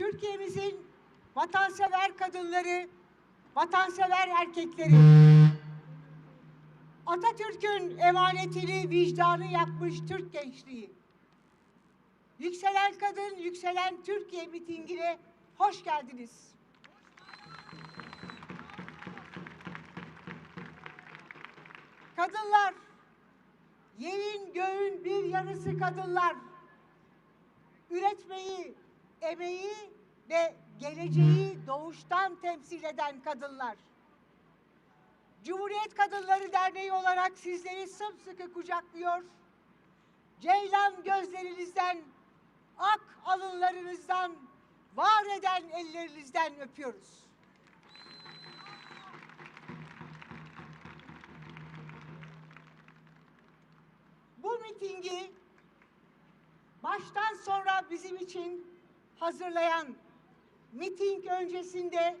Türkiye'mizin vatansever kadınları, vatansever erkekleri, Atatürk'ün emanetini vicdanı yapmış Türk gençliği. Yükselen Kadın, Yükselen Türkiye mitingine hoş geldiniz. Kadınlar, yerin göğün bir yarısı kadınlar. Üretmeyi, emeği ve geleceği doğuştan temsil eden kadınlar. Cumhuriyet Kadınları Derneği olarak sizleri sımsıkı kucaklıyor. Ceylan gözlerinizden, ak alınlarınızdan, var eden ellerinizden öpüyoruz. Bu mitingi baştan sonra bizim için hazırlayan miting öncesinde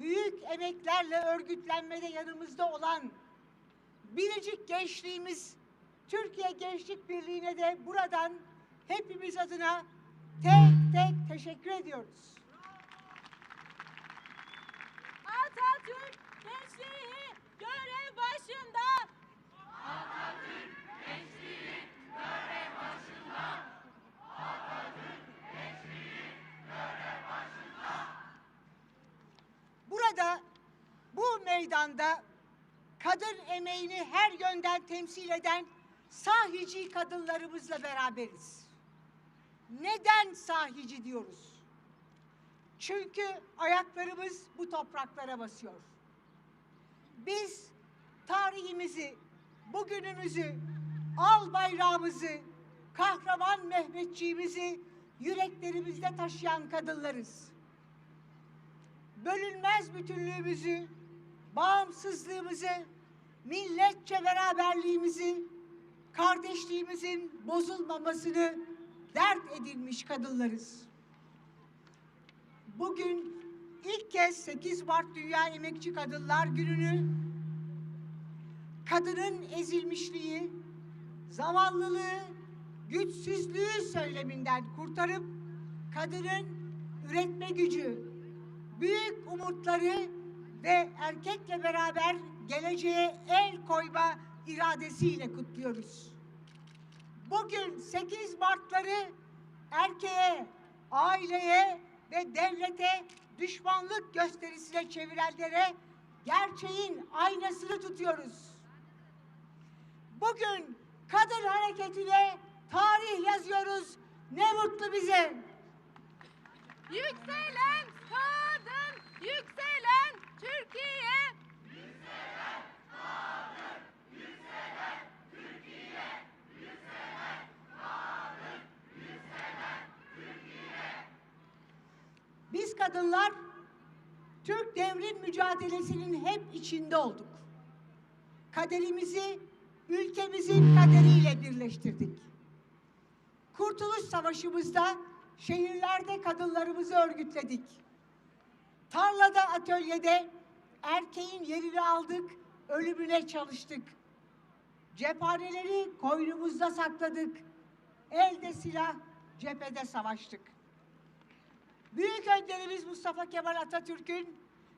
büyük emeklerle örgütlenmede yanımızda olan biricik gençliğimiz Türkiye Gençlik Birliği'ne de buradan hepimiz adına tek tek teşekkür ediyoruz. Atatürk gençliği görev başında. Burada bu meydanda kadın emeğini her yönden temsil eden sahici kadınlarımızla beraberiz. Neden sahici diyoruz? Çünkü ayaklarımız bu topraklara basıyor. Biz tarihimizi, bugünümüzü, al bayrağımızı, kahraman Mehmetçiğimizi yüreklerimizde taşıyan kadınlarız bölünmez bütünlüğümüzü, bağımsızlığımızı, milletçe beraberliğimizi, kardeşliğimizin bozulmamasını dert edilmiş kadınlarız. Bugün ilk kez 8 Mart Dünya Emekçi Kadınlar Günü'nü kadının ezilmişliği, zavallılığı, güçsüzlüğü söyleminden kurtarıp kadının üretme gücü, büyük umutları ve erkekle beraber geleceğe el koyma iradesiyle kutluyoruz. Bugün 8 Mart'ları erkeğe, aileye ve devlete düşmanlık gösterisine çevirenlere gerçeğin aynasını tutuyoruz. Bugün kadın hareketine tarih yazıyoruz. Ne mutlu bize. Yükselen kadın, yükselen Türkiye. Biz kadınlar Türk devrim mücadelesinin hep içinde olduk. Kaderimizi ülkemizin kaderiyle birleştirdik. Kurtuluş Savaşı'mızda şehirlerde kadınlarımızı örgütledik. Tarlada, atölyede erkeğin yerini aldık, ölümüne çalıştık. Cephaneleri koynumuzda sakladık. Elde silah, cephede savaştık. Büyük önderimiz Mustafa Kemal Atatürk'ün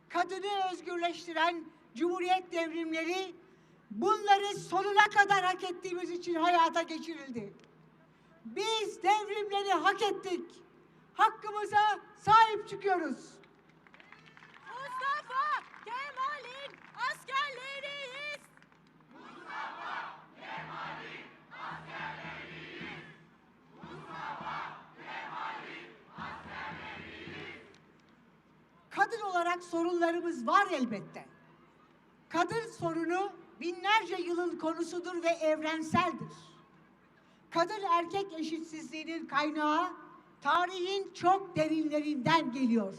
kadını özgürleştiren Cumhuriyet devrimleri bunları sonuna kadar hak ettiğimiz için hayata geçirildi. Biz devrimleri hak ettik. Hakkımıza sahip çıkıyoruz. Mustafa Kemal'in askerleriyiz. Kadın olarak sorunlarımız var elbette. Kadın sorunu binlerce yılın konusudur ve evrenseldir. Kadın erkek eşitsizliğinin kaynağı tarihin çok derinlerinden geliyor.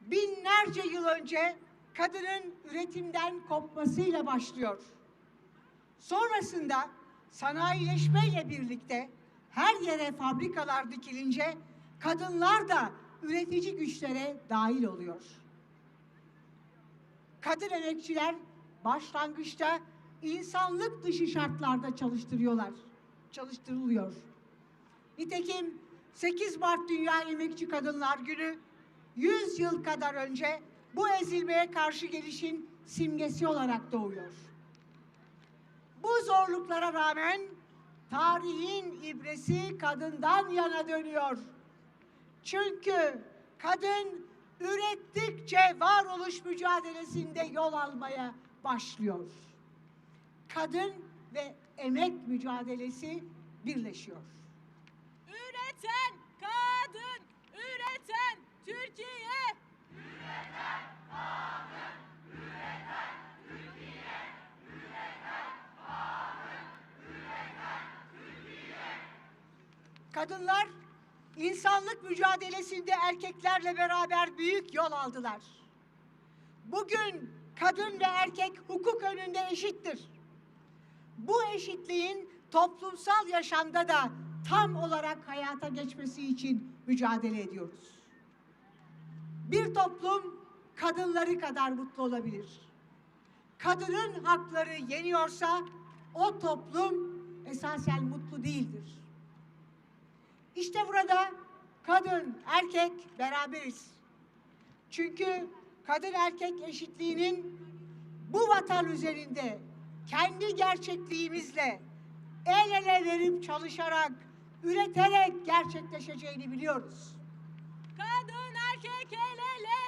Binlerce yıl önce kadının üretimden kopmasıyla başlıyor. Sonrasında sanayileşmeyle birlikte her yere fabrikalar dikilince kadınlar da üretici güçlere dahil oluyor. Kadın emekçiler başlangıçta insanlık dışı şartlarda çalıştırıyorlar, çalıştırılıyor. Nitekim 8 Mart Dünya Emekçi Kadınlar Günü 100 yıl kadar önce bu ezilmeye karşı gelişin simgesi olarak doğuyor. Bu zorluklara rağmen tarihin ibresi kadından yana dönüyor. Çünkü kadın ürettikçe varoluş mücadelesinde yol almaya başlıyor. Kadın ve emek mücadelesi birleşiyor. Üreten kadın, üreten Türkiye. Kadınlar insanlık mücadelesinde erkeklerle beraber büyük yol aldılar. Bugün kadın ve erkek hukuk önünde eşittir. Bu eşitliğin toplumsal yaşamda da tam olarak hayata geçmesi için mücadele ediyoruz. Bir toplum kadınları kadar mutlu olabilir. Kadının hakları yeniyorsa o toplum esasen mutlu değildir. İşte burada kadın, erkek beraberiz. Çünkü kadın erkek eşitliğinin bu vatan üzerinde kendi gerçekliğimizle el ele verip çalışarak, üreterek gerçekleşeceğini biliyoruz. Kadın erkek el ele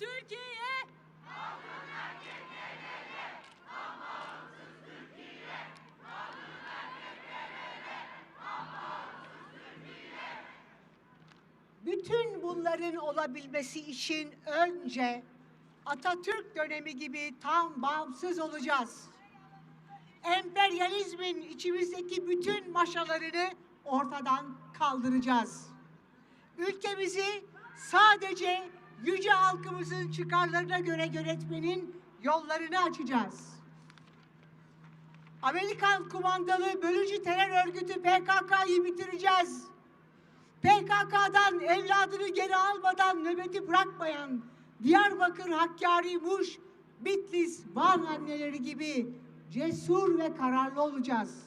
bağımsız Türkiye. Bütün bunların olabilmesi için önce Atatürk dönemi gibi tam bağımsız olacağız. Emperyalizmin içimizdeki bütün maşalarını ortadan kaldıracağız. Ülkemizi sadece yüce halkımızın çıkarlarına göre yönetmenin yollarını açacağız. Amerikan kumandalı bölücü terör örgütü PKK'yı bitireceğiz. PKK'dan evladını geri almadan nöbeti bırakmayan Diyarbakır, Hakkari, Muş, Bitlis, Van anneleri gibi cesur ve kararlı olacağız.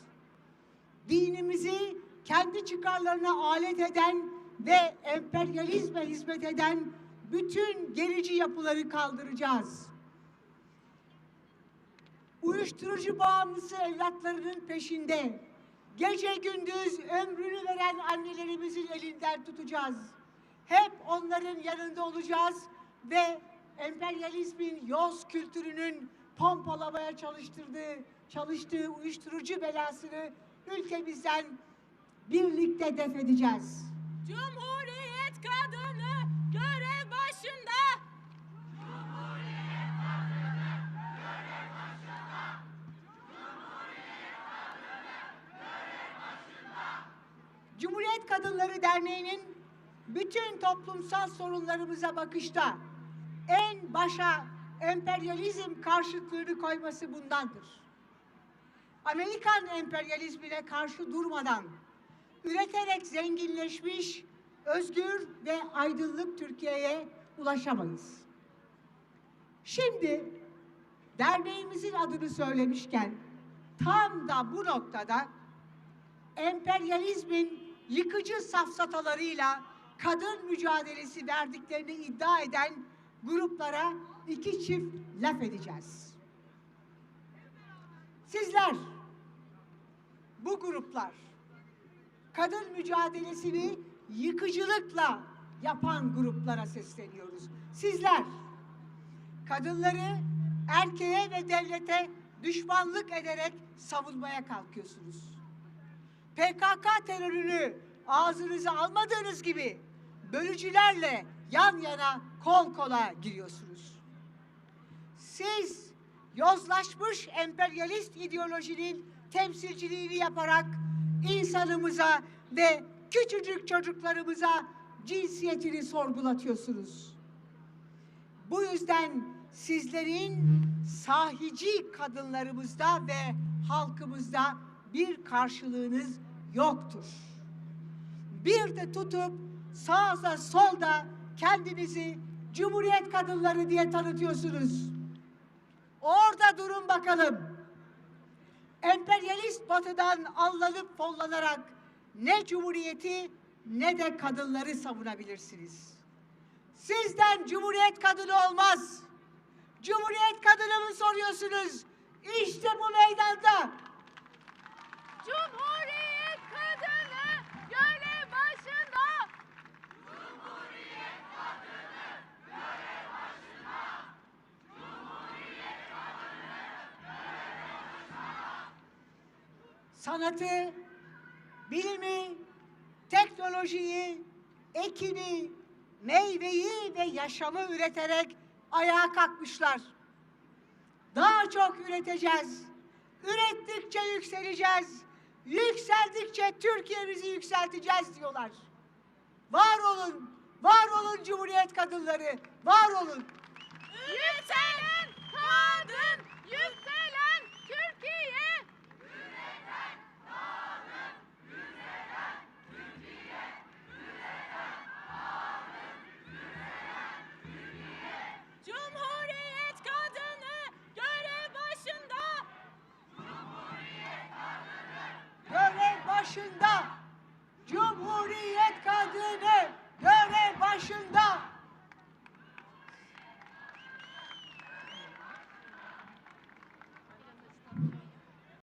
Dinimizi kendi çıkarlarına alet eden ve emperyalizme hizmet eden bütün gerici yapıları kaldıracağız. Uyuşturucu bağımlısı evlatlarının peşinde gece gündüz ömrünü veren annelerimizin elinden tutacağız. Hep onların yanında olacağız ve emperyalizmin yoz kültürünün pompalamaya çalıştırdığı, çalıştığı uyuşturucu belasını ülkemizden birlikte def edeceğiz. Cumhuriyet kadını görev başında. Cumhuriyet Kadınları Derneği'nin bütün toplumsal sorunlarımıza bakışta en başa emperyalizm karşıtlığını koyması bundandır. Amerikan emperyalizmine karşı durmadan üreterek zenginleşmiş, özgür ve aydınlık Türkiye'ye ulaşamayız. Şimdi derneğimizin adını söylemişken tam da bu noktada emperyalizmin yıkıcı safsatalarıyla kadın mücadelesi verdiklerini iddia eden gruplara iki çift laf edeceğiz. Sizler, bu gruplar, kadın mücadelesini yıkıcılıkla yapan gruplara sesleniyoruz. Sizler, kadınları erkeğe ve devlete düşmanlık ederek savunmaya kalkıyorsunuz. PKK terörünü ağzınıza almadığınız gibi bölücülerle yan yana kol kola giriyorsunuz. Siz yozlaşmış emperyalist ideolojinin temsilciliğini yaparak insanımıza ve küçücük çocuklarımıza cinsiyetini sorgulatıyorsunuz. Bu yüzden sizlerin sahici kadınlarımızda ve halkımızda bir karşılığınız yoktur. Bir de tutup sağda solda kendinizi Cumhuriyet kadınları diye tanıtıyorsunuz. Orada durun bakalım. Emperyalist batıdan allanıp follanarak ne cumhuriyeti ne de kadınları savunabilirsiniz. Sizden cumhuriyet kadını olmaz. Cumhuriyet kadını mı soruyorsunuz? İşte bu meydanda. Cumhuriyet kadını görev başında. sanatı, bilimi, teknolojiyi, ekini, meyveyi ve yaşamı üreterek ayağa kalkmışlar. Daha çok üreteceğiz. Ürettikçe yükseleceğiz. Yükseldikçe Türkiye'mizi yükselteceğiz diyorlar. Var olun, var olun Cumhuriyet kadınları, var olun. Yükselen kadın, yükselen